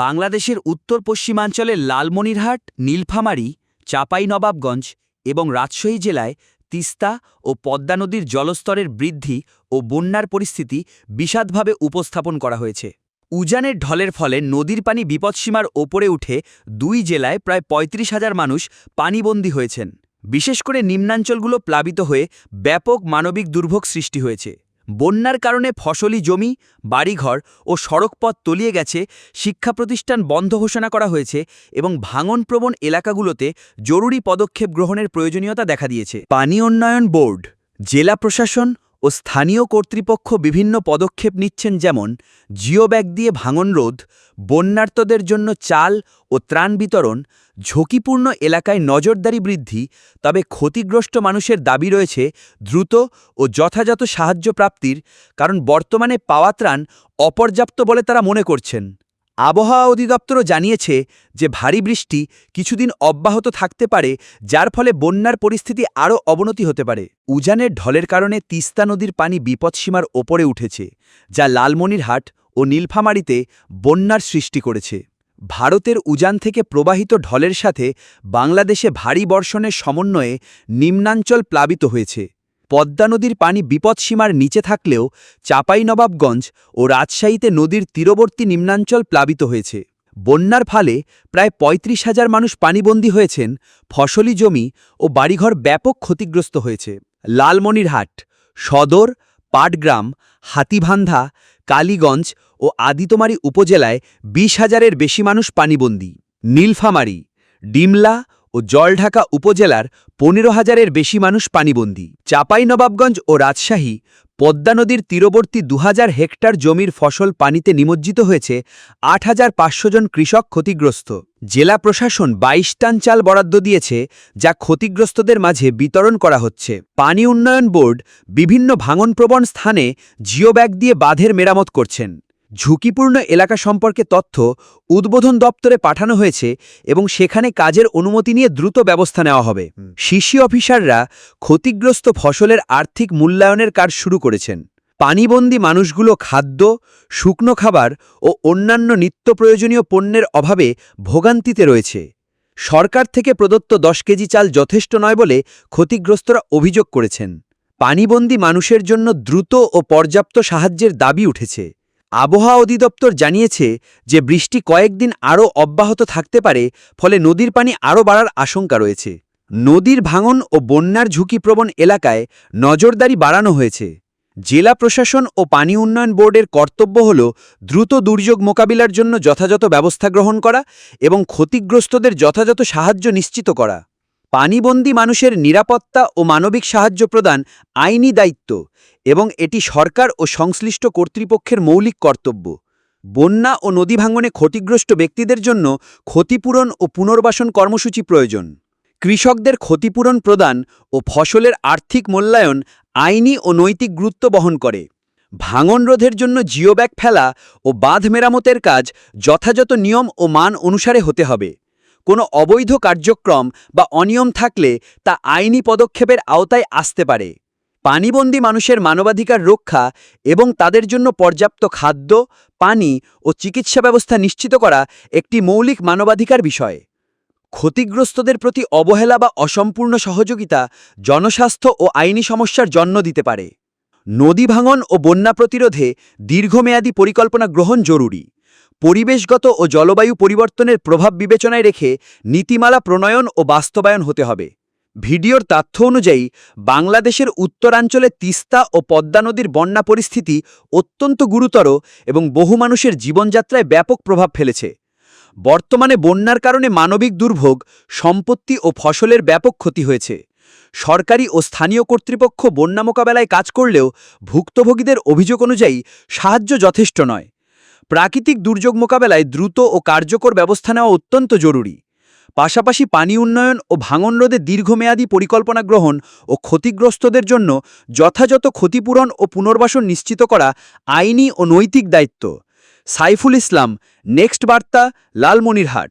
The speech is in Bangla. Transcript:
বাংলাদেশের উত্তর পশ্চিমাঞ্চলের লালমনিরহাট, নীলফামারী, চাঁপাইনবাবগঞ্জ এবং রাজশাহী জেলায় তিস্তা ও পদ্মা নদীর জলস্তরের বৃদ্ধি ও বন্যার পরিস্থিতি বিষাদভাবে উপস্থাপন করা হয়েছে। উজানের ঢলের ফলে নদীর পানি বিপদসীমার ওপরে উঠে দুই জেলায় প্রায় ৩৫ হাজার মানুষ পানিবন্দী হয়েছেন। বিশেষ করে নিম্নাঞ্চলগুলো প্লাবিত হয়ে ব্যাপক মানবিক দুর্ভোগ সৃষ্টি হয়েছে। বন্যার কারণে ফসলি জমি, বাড়িঘর ও সড়কপথ তলিয়ে গেছে, শিক্ষা প্রতিষ্ঠান বন্ধ ঘোষণা করা হয়েছে এবং ভাঙনপ্রবণ এলাকাগুলোতে জরুরি পদক্ষেপ গ্রহণের প্রয়োজনীয়তা দেখা দিয়েছে। পানি উন্নয়ন বোর্ড, জেলা প্রশাসন ও স্থানীয় কর্তৃপক্ষ বিভিন্ন পদক্ষেপ নিচ্ছেন যেমন জিও ব্যাগ দিয়ে ভাঙন রোধ, বন্যার্তদের জন্য চাল ও ত্রাণ বিতরণ, ঝুঁকিপূর্ণ এলাকায় নজরদারি বৃদ্ধি, তবে ক্ষতিগ্রস্ত মানুষের দাবি রয়েছে দ্রুত ও যথাযথ সাহায্য প্রাপ্তির, কারণ বর্তমানে পাওয়া ত্রাণ অপর্যাপ্ত বলে তারা মনে করছেন। আবহাওয়া অধিদপ্তরও জানিয়েছে যে ভারী বৃষ্টি কিছুদিন অব্যাহত থাকতে পারে, যার ফলে বন্যার পরিস্থিতি আরও অবনতি হতে পারে। উজানের ঢলের কারণে তিস্তা নদীর পানি বিপদসীমার ওপরে উঠেছে, যা লালমনিরহাট ও নীলফামারীতে বন্যার সৃষ্টি করেছে। ভারতের উজান থেকে প্রবাহিত ঢলের সাথে বাংলাদেশে ভারী বর্ষণের সমন্বয়ে নিম্নাঞ্চল প্লাবিত হয়েছে। পদ্মা নদীর পানি বিপদসীমার নিচে থাকলেও চাঁপাইনবাবগঞ্জ ও রাজশাহীতে নদীর তীরবর্তী নিম্নাঞ্চল প্লাবিত হয়েছে। বন্যার ফলে প্রায় ৩৫ হাজার মানুষ পানিবন্দী হয়েছেন, ফসলি জমি ও বাড়িঘর ব্যাপক ক্ষতিগ্রস্ত হয়েছে। লালমনিরহাট, সদর, পাটগ্রাম হাতিভান্ধা কালীগঞ্জ ও আদিতমারি উপজেলায় বিশ হাজারের বেশি মানুষ পানিবন্দী। নীলফামারী, ডিমলা ও জলঢাকা উপজেলার পনেরো হাজারের বেশি মানুষ পানিবন্দী। চাঁপাইনবাবগঞ্জ ও রাজশাহী পদ্মা নদীর তীরবর্তী দু হেক্টর জমির ফসল পানিতে নিমজ্জিত হয়েছে আট হাজার পাঁচশো জন কৃষক ক্ষতিগ্রস্ত। জেলা প্রশাসন বাইশ টান চাল বরাদ্দ দিয়েছে, যা ক্ষতিগ্রস্তদের মাঝে বিতরণ করা হচ্ছে। পানি উন্নয়ন বোর্ড বিভিন্ন ভাঙনপ্রবণ স্থানে জিও ব্যাগ দিয়ে বাঁধের মেরামত করছেন। ঝুঁকিপূর্ণ এলাকা সম্পর্কে তথ্য উদ্বোধন দপ্তরে পাঠানো হয়েছে এবং সেখানে কাজের অনুমতি নিয়ে দ্রুত ব্যবস্থা নেওয়া হবে। শিশি অফিসাররা ক্ষতিগ্রস্ত ফসলের আর্থিক মূল্যায়নের কাজ শুরু করেছেন। পানিবন্দী মানুষগুলো খাদ্য শুকনো খাবার ও অন্যান্য নিত্য প্রয়োজনীয় পণ্যের অভাবে ভোগান্তিতে রয়েছে। সরকার থেকে প্রদত্ত দশ কেজি চাল যথেষ্ট নয় বলে ক্ষতিগ্রস্তরা অভিযোগ করেছেন। পানিবন্দী মানুষের জন্য দ্রুত ও পর্যাপ্ত সাহায্যের দাবি উঠেছে। আবহাওয়া অধিদপ্তর জানিয়েছে যে বৃষ্টি কয়েকদিন আরও অব্যাহত থাকতে পারে, ফলে নদীর পানি আরও বাড়ার আশঙ্কা রয়েছে। নদীর ভাঙন ও বন্যার ঝুঁকিপ্রবণ এলাকায় নজরদারি বাড়ানো হয়েছে। জেলা প্রশাসন ও পানি উন্নয়ন বোর্ডের কর্তব্য হল দ্রুত দুর্যোগ মোকাবিলার জন্য যথাযথ ব্যবস্থা গ্রহণ করা এবং ক্ষতিগ্রস্তদের যথাযথ সাহায্য নিশ্চিত করা। পানিবন্দী মানুষের নিরাপত্তা ও মানবিক সাহায্য প্রদান আইনি দায়িত্ব এবং এটি সরকার ও সংশ্লিষ্ট কর্তৃপক্ষের মৌলিক কর্তব্য। বন্যা ও নদী ভাঙনে ক্ষতিগ্রস্ত ব্যক্তিদের জন্য ক্ষতিপূরণ ও পুনর্বাসন কর্মসূচি প্রয়োজন। কৃষকদের ক্ষতিপূরণ প্রদান ও ফসলের আর্থিক মূল্যায়ন আইনি ও নৈতিক গুরুত্ব বহন করে। ভাঙন রোধের জন্য জিওব্যাগ ফেলা ও বাঁধ মেরামতের কাজ যথাযথ নিয়ম ও মান অনুসারে হতে হবে। কোনো অবৈধ কার্যক্রম বা অনিয়ম থাকলে তা আইনি পদক্ষেপের আওতায় আসতে পারে। পানিবন্দী মানুষের মানবাধিকার রক্ষা এবং তাদের জন্য পর্যাপ্ত খাদ্য, পানি ও চিকিৎসা ব্যবস্থা নিশ্চিত করা একটি মৌলিক মানবাধিকার বিষয়। ক্ষতিগ্রস্তদের প্রতি অবহেলা বা অসম্পূর্ণ সহযোগিতা জনস্বাস্থ্য ও আইনি সমস্যার জন্ম দিতে পারে। নদী ভাঙন ও বন্যা প্রতিরোধে দীর্ঘমেয়াদী পরিকল্পনা গ্রহণ জরুরি। পরিবেশগত ও জলবায়ু পরিবর্তনের প্রভাব বিবেচনায় রেখে নীতিমালা প্রণয়ন ও বাস্তবায়ন হতে হবে। ভিডিওর তথ্য অনুযায়ী, বাংলাদেশের উত্তরাঞ্চলে তিস্তা ও পদ্মা নদীর বন্যা পরিস্থিতি অত্যন্ত গুরুতর এবং বহু মানুষের জীবনযাত্রায় ব্যাপক প্রভাব ফেলেছে। বর্তমানে বন্যার কারণে মানবিক দুর্ভোগ, সম্পত্তি ও ফসলের ব্যাপক ক্ষতি হয়েছে। সরকারি ও স্থানীয় কর্তৃপক্ষ বন্যা মোকাবেলায় কাজ করলেও ভুক্তভোগীদের অভিযোগ অনুযায়ী সাহায্য যথেষ্ট নয়। প্রাকৃতিক দুর্যোগ মোকাবেলায় দ্রুত ও কার্যকর ব্যবস্থা নেওয়া অত্যন্ত জরুরি। পাশাপাশি পানি উন্নয়ন ও ভাঙন রোধে দীর্ঘমেয়াদী পরিকল্পনা গ্রহণ ও ক্ষতিগ্রস্তদের জন্য যথাযথ ক্ষতিপূরণ ও পুনর্বাসন নিশ্চিত করা আইনি ও নৈতিক দায়িত্ব। সাইফুল ইসলাম, নেক্সট বার্তা, লালমনিরহাট।